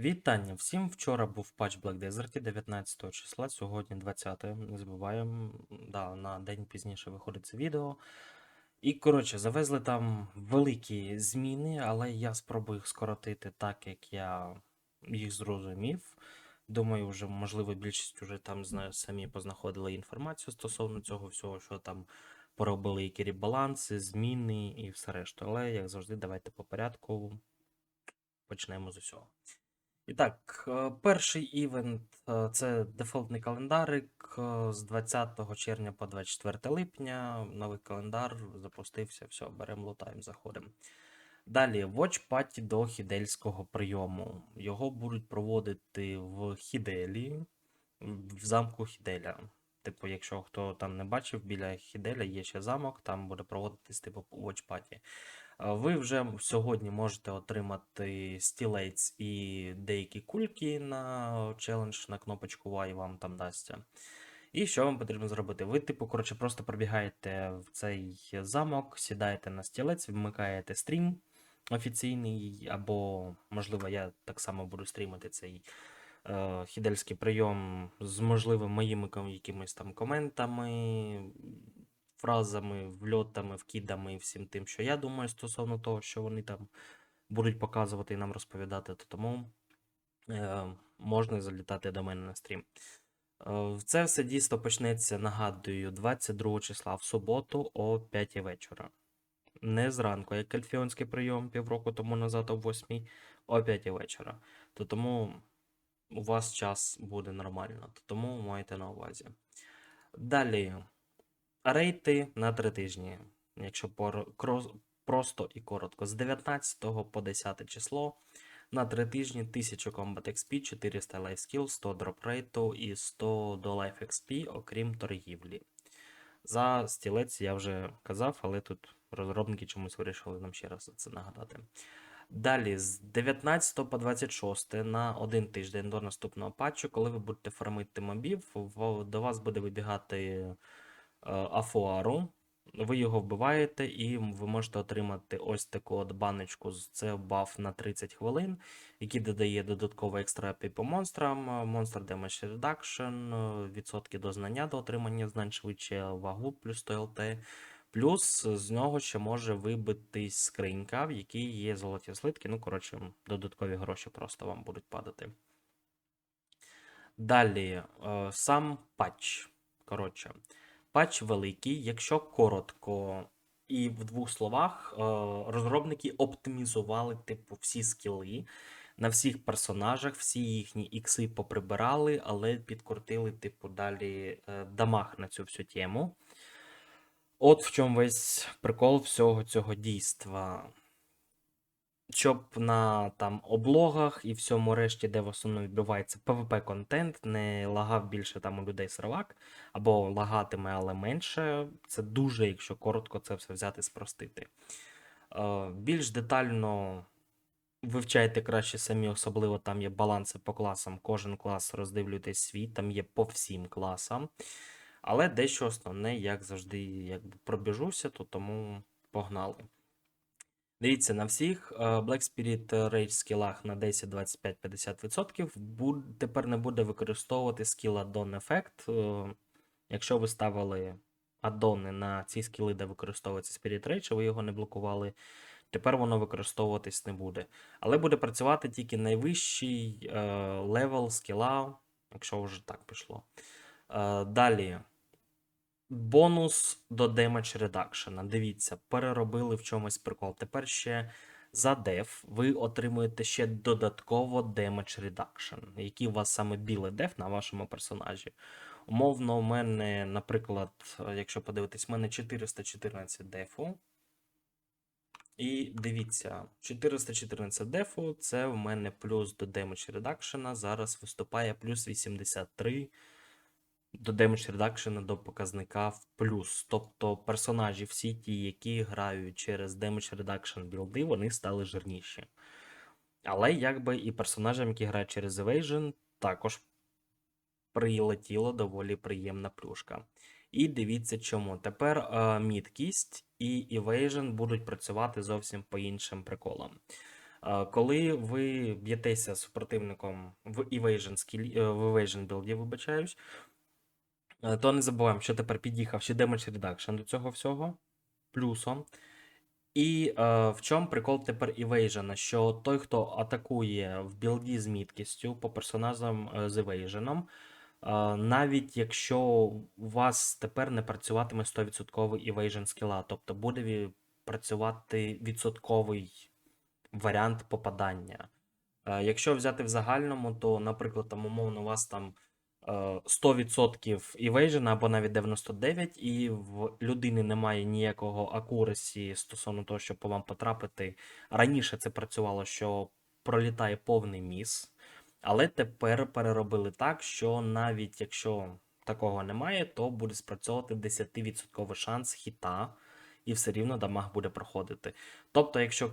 Вітання всім. Вчора був патч Black Desert 19 числа, сьогодні 20, не забуваємо. Да, на день пізніше виходить це відео. І, коротше, завезли там великі зміни, але я спробую їх скоротити так, як я їх зрозумів. Думаю, вже, можливо, більшість вже там знає, самі познаходили інформацію стосовно цього всього, що там поробили які ребаланси, зміни і все решта. Але, як завжди, давайте по порядку почнемо з усього. І так, е, перший івент е, це дефолтний календарик е, з 20 червня по 24 липня. Новий календар запустився, все, беремо лутаємо, заходимо. Далі Watch Party до хідельського прийому. Його будуть проводити в Хіделі, в замку Хіделя. Типу, якщо хто там не бачив, біля Хіделя є ще замок, там буде проводитись типу Watch Party. Ви вже сьогодні можете отримати стілець і деякі кульки на челендж на кнопочку Y вам там дасться. І що вам потрібно зробити? Ви, типу, коротше, просто пробігаєте в цей замок, сідаєте на стілець, вмикаєте стрім офіційний, або, можливо, я так само буду стрімити цей е, хідельський прийом з можливим моїми якимись там коментами, фразами, вльотами, вкидами і всім тим, що я думаю стосовно того, що вони там будуть показувати і нам розповідати, то тому е, можна залітати до мене на стрім. Е, Це все дійсно почнеться, нагадую, 22 числа в суботу о 5 вечора. Не зранку, як ельфіонський прийом півроку тому назад о 8, о 5 вечора. То тому у вас час буде нормально, то тому майте на увазі. Далі. Рейти на 3 тижні, якщо просто і коротко. З 19 по 10 число на 3 тижні 1000 Combat XP, 400 Life Skill, 100 Drop Rate і 100 до Life XP, окрім торгівлі. За стілець я вже казав, але тут розробники чомусь вирішили нам ще раз це нагадати. Далі, з 19 по 26 на один тиждень до наступного патчу, коли ви будете фармити мобів, до вас буде вибігати Афуару. Ви його вбиваєте, і ви можете отримати ось таку от баночку. Це баф на 30 хвилин, який додає додатково екстра епі по монстрам, е, Monster Damage Reduction, е, відсотки до знання до отримання знань швидше, вагу плюс 100 ЛТ. Плюс з нього ще може вибитись скринька, в якій є золоті слитки. Ну, коротше, додаткові гроші просто вам будуть падати. Далі, е, сам патч. Коротше, патч великий, якщо коротко і в двох словах, е, розробники оптимізували типу всі скіли на всіх персонажах, всі їхні ікси поприбирали, але підкрутили, типу, далі е, дамаг на цю всю тему. От в чому весь прикол всього цього дійства. Щоб на там облогах і всьому решті, де в основному відбувається PvP контент, не лагав більше там у людей сервак, або лагатиме, але менше. Це дуже, якщо коротко це все взяти, спростити. Е, більш детально вивчайте краще самі, особливо там є баланси по класам. Кожен клас роздивлюйтесь свій, там є по всім класам. Але дещо основне, як завжди, якби пробіжуся, то тому погнали. Дивіться, на всіх е, Black Spirit Rage скілах на 10, 25, 50% буд- тепер не буде використовувати скіл Addon ефект. Якщо ви ставили аддони на ці скіли, де використовується Spirit Rage, ви його не блокували, тепер воно використовуватись не буде. Але буде працювати тільки найвищий е, левел скіла, якщо вже так пішло. Е, Далі. Бонус до Damage Reduction. Дивіться, переробили в чомусь прикол. Тепер ще за деф ви отримуєте ще додатково Damage Reduction, який у вас саме білий деф на вашому персонажі. Умовно, у мене, наприклад, якщо подивитись, у мене 414 дефу. І дивіться, 414 дефу це в мене плюс до Damage Reduction. Зараз виступає плюс 83 до Damage Reduction до показника в плюс. Тобто персонажі, всі ті, які грають через Damage Reduction білди, вони стали жирніші. Але якби і персонажам, які грають через Evasion, також прилетіла доволі приємна плюшка. І дивіться чому. Тепер е, міткість і Evasion будуть працювати зовсім по іншим приколам. Е, Коли ви б'єтеся з супротивником в evasion, е, в evasion білді, вибачаюсь, то не забуваємо, що тепер під'їхав ще damage reduction до цього всього плюсом. І е, в чому прикол тепер Evasion? Що той, хто атакує в білді з міткістю по персонажам е, з Evasion, е, навіть якщо у вас тепер не працюватиме 100% Evasion скіла, тобто буде працювати відсотковий варіант попадання. Е, Якщо взяти в загальному, то, наприклад, там умовно у вас там е, 100% evasion або навіть 99%, і в людини немає ніякого акурасі стосовно того, щоб по вам потрапити. Раніше це працювало, що пролітає повний міс, але тепер переробили так, що навіть якщо такого немає, то буде спрацьовувати 10% шанс хіта, і все рівно дамаг буде проходити. Тобто, якщо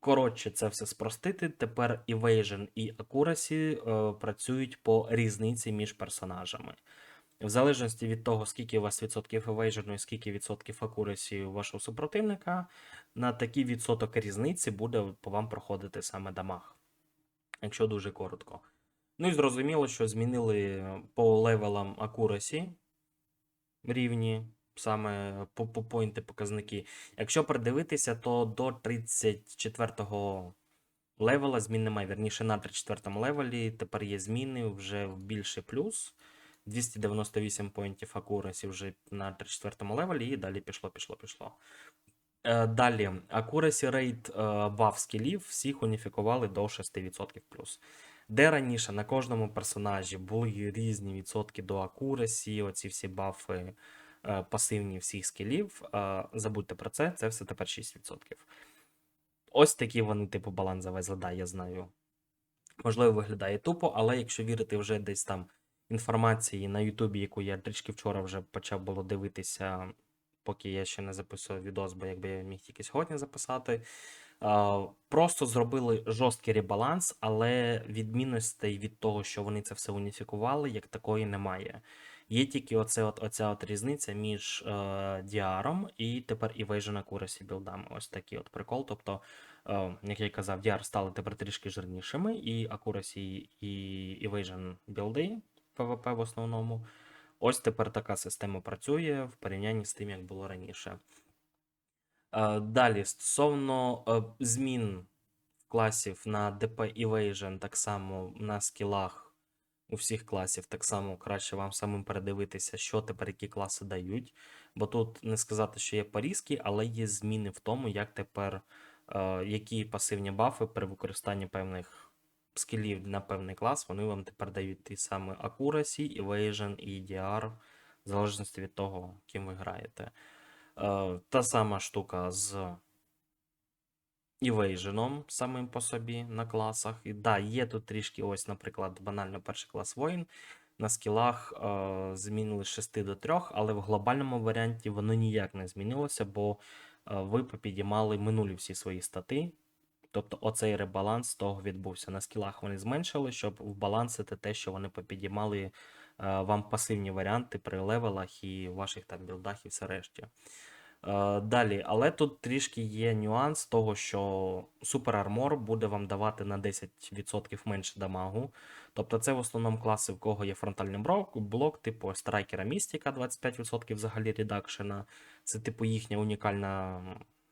коротше це все спростити, тепер Evasion і Accuracy е, працюють по різниці між персонажами. В залежності від того, скільки у вас відсотків Evasion і скільки відсотків Accuracy у вашого супротивника, на такий відсоток різниці буде по вам проходити саме дамаг. Якщо дуже коротко. Ну і зрозуміло, що змінили по левелам Accuracy рівні, саме по, по поінти показники. Якщо придивитися, то до 34-го левела змін немає. Вірніше на 34-му левелі тепер є зміни вже в більший плюс. 298 поінтів Accuracy вже на 34-му левелі, і далі пішло, пішло, пішло. Е, Далі, Accuracy Rate е, баф скілів всіх уніфікували до 6% плюс. Де раніше на кожному персонажі були різні відсотки до Accuracy, оці всі бафи пасивні всіх скілів, е, забудьте про це, це все тепер 6%. Ось такі вони, типу, баланс завезли, да, я знаю. Можливо, виглядає тупо, але якщо вірити вже десь там інформації на Ютубі, яку я трішки вчора вже почав було дивитися, поки я ще не записував відос, бо якби я міг тільки сьогодні записати. Просто зробили жорсткий ребаланс, але відмінностей від того, що вони це все уніфікували, як такої немає. Є тільки оце от, оця от різниця між е, і тепер Evasion Accuracy білдами. Ось такий от прикол. Тобто, е, як я казав, DR стали тепер трішки жирнішими, і Accuracy і Evasion білди PvP в основному. Ось тепер така система працює в порівнянні з тим, як було раніше. Е, Далі, стосовно е, змін класів на DP Evasion, так само на скілах у всіх класів, так само краще вам самим передивитися, що тепер які класи дають. Бо тут не сказати, що є порізки, але є зміни в тому, як тепер е, які пасивні бафи при використанні певних скілів на певний клас, вони вам тепер дають ті саме Accuracy, Evasion і EDR, в залежності від того, ким ви граєте. Е, Та сама штука з Evasion самим по собі на класах. І да, є тут трішки, ось, наприклад, банально перший клас воїн. На скілах е, змінили з 6 до 3, але в глобальному варіанті воно ніяк не змінилося, бо е, ви попідіймали минулі всі свої стати. Тобто оцей ребаланс того відбувся. На скілах вони зменшили, щоб вбалансити те, що вони попідіймали е, вам пасивні варіанти при левелах і ваших там білдах і все решті. Е, Далі, але тут трішки є нюанс того, що Супер Армор буде вам давати на 10% менше дамагу. Тобто це в основному класи, в кого є фронтальний блок, типу Страйкера Містіка 25% взагалі редакшена. Це типу їхня унікальна,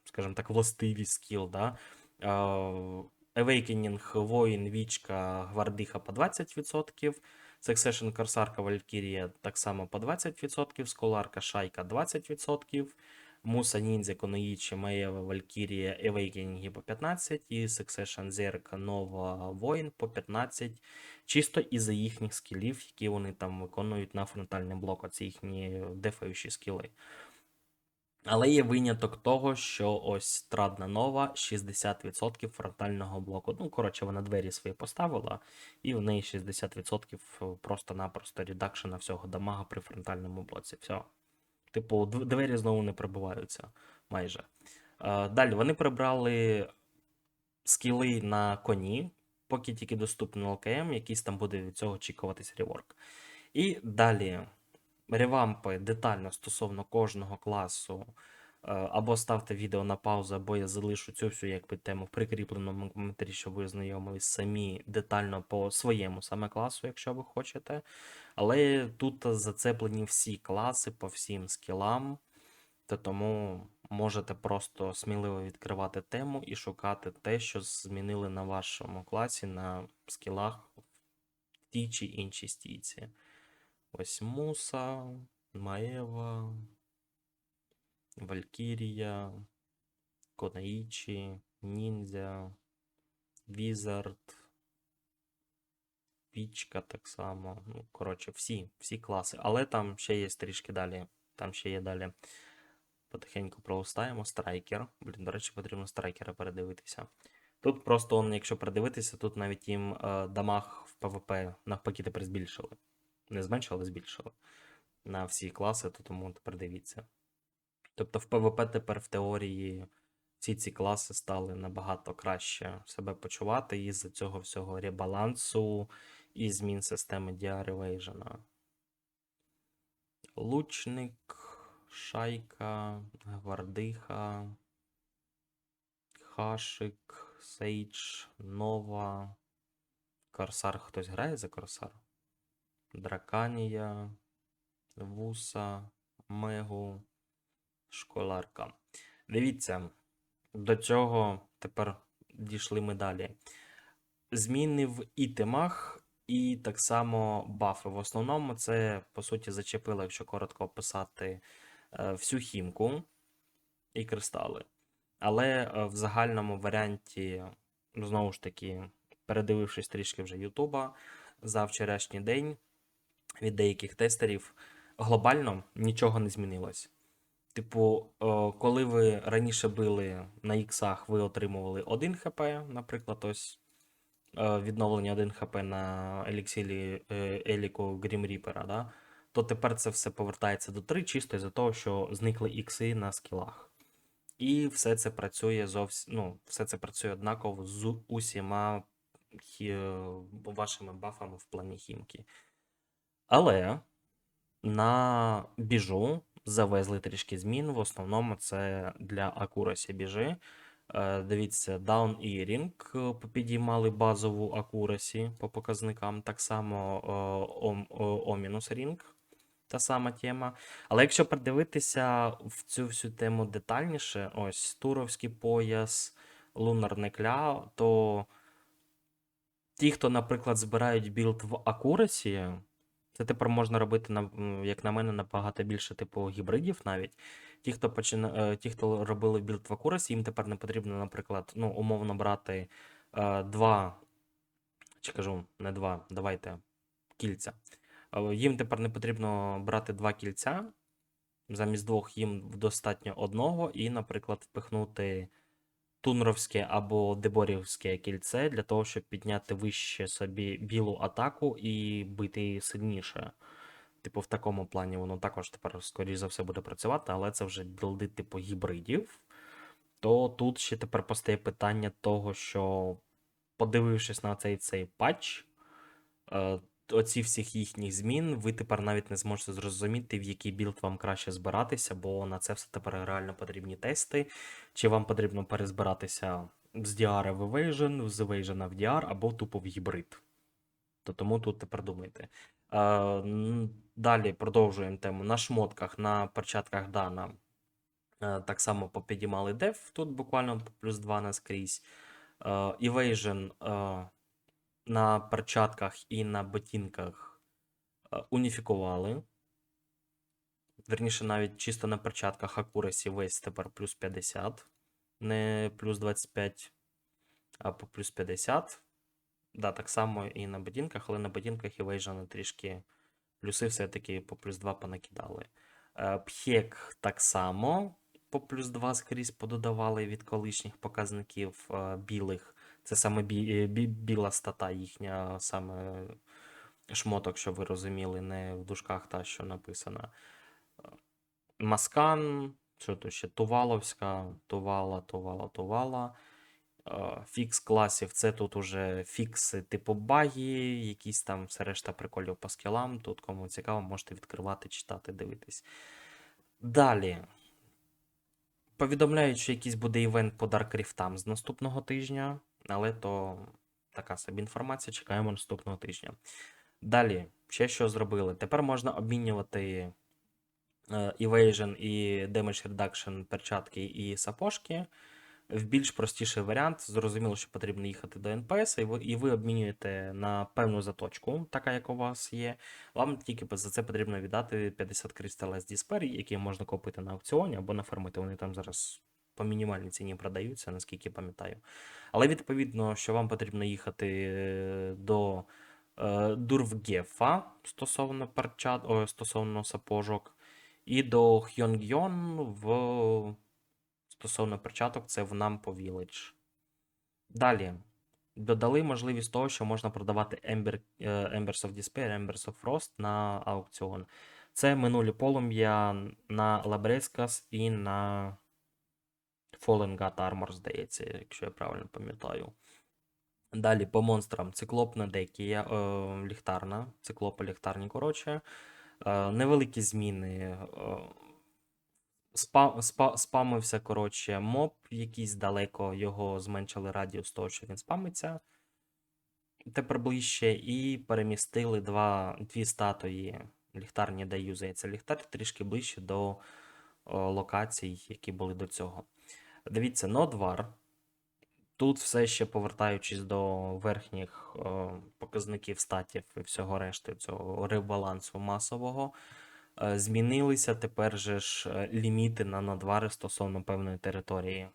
скажімо так, властивість скіл. Да? Е, Awakening, Воїн, Вічка, Гвардиха по 20%. Succession Корсарка Валькірія так само по 20%, Сколарка Шайка 20%. Муса Ніндзя, Коноїчі, Маєва, Валькірія, Awakening по 15 і Succession Зерка, Нова Воїн по 15, чисто із-за їхніх скілів, які вони там виконують на фронтальний блок, оці їхні дефаючі скіли. Але є виняток того, що ось страдна нова 60% фронтального блоку. Ну, коротше, вона двері свої поставила, і в неї 60% просто-напросто редакшена всього дамага при фронтальному блоці. Все. Типу, двері знову не прибуваються майже. Далі вони прибрали скіли на коні, поки тільки доступний ЛКМ, якийсь там буде від цього очікуватись реворк. І далі ревампи детально стосовно кожного класу Або ставте відео на паузу, або я залишу цю всю якби, тему в прикріпленому коментарі, щоб ви ознайомились самі детально по своєму саме класу, якщо ви хочете. Але тут зацеплені всі класи по всім скілам, то тому можете просто сміливо відкривати тему і шукати те, що змінили на вашому класі на скілах в тій чи іншій стійці. Ось Муса, Маева, Валькірія, Конаїчі, Ніндзя, Візард, Пічка так само. Ну, коротше, всі, всі класи. Але там ще є трішки далі. Там ще є далі. Потихеньку пролистаємо. Страйкер. Блін, до речі, потрібно страйкера передивитися. Тут просто, он, якщо передивитися, тут навіть їм е, дамаг в ПВП навпаки тепер збільшили. Не зменшили, збільшили. На всі класи, то тому тепер дивіться. Тобто в ПВП тепер в теорії всі ці класи стали набагато краще себе почувати із-за цього всього ребалансу і змін системи Evasion. Лучник, Шайка, Гвардиха, Хашик, Сейдж, Нова. Корсар хтось грає за Корсар? Драканія, Вуса, Мегу, Школарка. Дивіться, до цього тепер дійшли ми далі. Зміни в ітемах і так само бафи. В основному це, по суті, зачепило, якщо коротко описати, е, всю хімку і кристали. Але е, в загальному варіанті, знову ж таки, передивившись трішки вже Ютуба за вчорашній день від деяких тестерів, глобально нічого не змінилось. Типу, е, коли ви раніше били на іксах, ви отримували 1 хп, наприклад, ось е, відновлення 1 хп на еліксілі е, Еліку Грім Ріпера, да? то тепер це все повертається до 3, чисто із-за того, що зникли ікси на скілах. І все це працює зовсім, ну, все це працює однаково з усіма хі- вашими бафами в плані хімки. Але на біжу завезли трішки змін. В основному це для акурасі біжи. Е, Дивіться, Down і Ring е, попідіймали базову акурасі по показникам. Так само е, Ом- о- Ring, та сама тема. Але якщо придивитися в цю всю тему детальніше, ось Туровський пояс, Лунар Некля, то ті, хто, наприклад, збирають білд в акурасі, це тепер можна робити, як на мене, набагато більше типу гібридів навіть. Ті, хто почина... е, ті, хто робили білд в акурасі, їм тепер не потрібно, наприклад, ну, умовно брати е, два, чи кажу, не два, давайте кільця. Е, Їм тепер не потрібно брати два кільця. Замість двох їм достатньо одного, і, наприклад, впихнути тунровське або деборівське кільце для того, щоб підняти вище собі білу атаку і бити сильніше. Типу, в такому плані воно також тепер, скоріш за все, буде працювати, але це вже білди типу гібридів. То тут ще тепер постає питання того, що, подивившись на цей цей патч, е, оці всіх їхніх змін, ви тепер навіть не зможете зрозуміти, в який білд вам краще збиратися, бо на це все тепер реально потрібні тести. Чи вам потрібно перезбиратися з DR в Evasion, з Evasion в DR, або тупо в гібрид. То тому тут тепер думайте. Е, далі продовжуємо тему. На шмотках, на перчатках Дана е, так само попідіймали деф, тут буквально плюс 2 наскрізь. Е, Evasion на перчатках і на ботинках е, уніфікували. Верніше, навіть чисто на перчатках Акурасі весь тепер плюс 50, не плюс 25, а по плюс 50. Да, так само і на ботинках, але на ботинках Evasion трішки плюси все-таки по плюс 2 понакидали. Е, Пхек так само по плюс 2 скрізь пододавали від колишніх показників е, білих. Це саме бі, е, бі, біла стата їхня, саме шмоток, щоб ви розуміли, не в дужках та, що написано. Е, Маскан, що то ще Туваловська, Тувала, Тувала, Тувала. Е, Фікс класів це тут уже фікси типу баги, якісь там все решта приколів по скілам. Тут кому цікаво, можете відкривати, читати, дивитись. Далі. Повідомляють, що якийсь буде івент по Даркріфтам з наступного тижня, але то така собі інформація. Чекаємо наступного тижня. Далі, ще що зробили? Тепер можна обмінювати е, Evasion і Damage Reduction перчатки і сапожки в більш простіший варіант. Зрозуміло, що потрібно їхати до НПС, і ви, і ви обмінюєте на певну заточку, така як у вас є. Вам тільки за це потрібно віддати 50 Crystal SD Despair, які можна купити на аукціоні або нафармити. Вони там зараз по мінімальній ціні продаються, наскільки пам'ятаю. Але відповідно, що вам потрібно їхати е, до е, Дурвгефа стосовно перчат, о, стосовно сапожок, і до Хьонгйон в стосовно перчаток, це в Nampo Village. Далі. Додали можливість того, що можна продавати Ember, е, Embers of Despair, Embers of Frost на аукціон. Це минулі полум'я на Лабрескас і на Fallen God Armor, здається, якщо я правильно пам'ятаю. Далі по монстрам циклопна декія, е, ліхтарна, циклопа ліхтарні, коротше. Е, невеликі зміни. Е, спа, спа, спамився, коротше, моб якийсь далеко, його зменшили радіус того, що він спамиться. Тепер ближче, і перемістили два, дві статуї ліхтарні, де юзається ліхтар, трішки ближче до о, локацій, які були до цього. Дивіться, Нодвар. Тут все ще повертаючись до верхніх о, показників статів і всього решти цього ребалансу масового, е, змінилися тепер же ж е, ліміти на надвари стосовно певної території.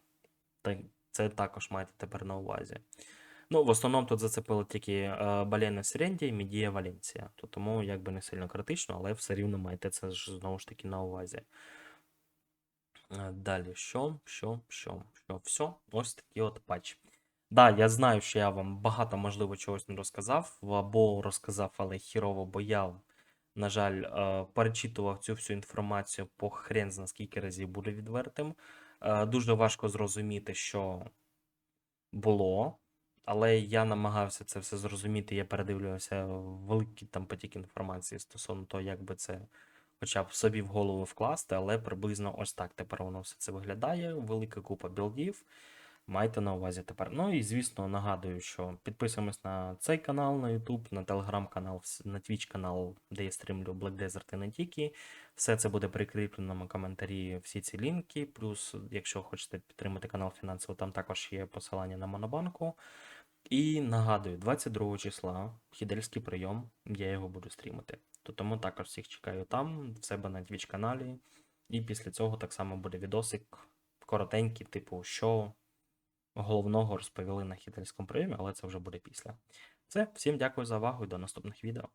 Та Це також маєте тепер на увазі. Ну, в основному тут зацепили тільки е, Балена Сірендія і Медія Валенція. То тому якби не сильно критично, але все рівно маєте це ж знову ж таки на увазі. Е, Далі, що, що, що, що, все, ось такий от патч. Да, я знаю, що я вам багато, можливо, чогось не розказав, або розказав, але хірово, бо я, на жаль, е, перечитував цю всю інформацію по хрен зна скільки разів буду відвертим. Е, Дуже важко зрозуміти, що було, але я намагався це все зрозуміти. Я передивлювався великий там потік інформації стосовно того, як би це хоча б собі в голову вкласти, але приблизно ось так тепер воно все це виглядає. Велика купа білдів. Майте на увазі тепер. Ну і звісно, нагадую, що підписуємось на цей канал на YouTube, на телеграм-канал, на Twitch канал, де я стрімлю Black Desert і не тільки. Все це буде прикріплено на коментарі, всі ці лінки. Плюс, якщо хочете підтримати канал фінансово, там також є посилання на Монобанку. І нагадую, 22 числа хідельський прийом, я його буду стрімити. То тому також всіх чекаю там, в себе на Twitch каналі. І після цього так само буде відосик коротенький, типу, що головного розповіли на хітельському прийомі, але це вже буде після. Все, всім дякую за увагу і до наступних відео.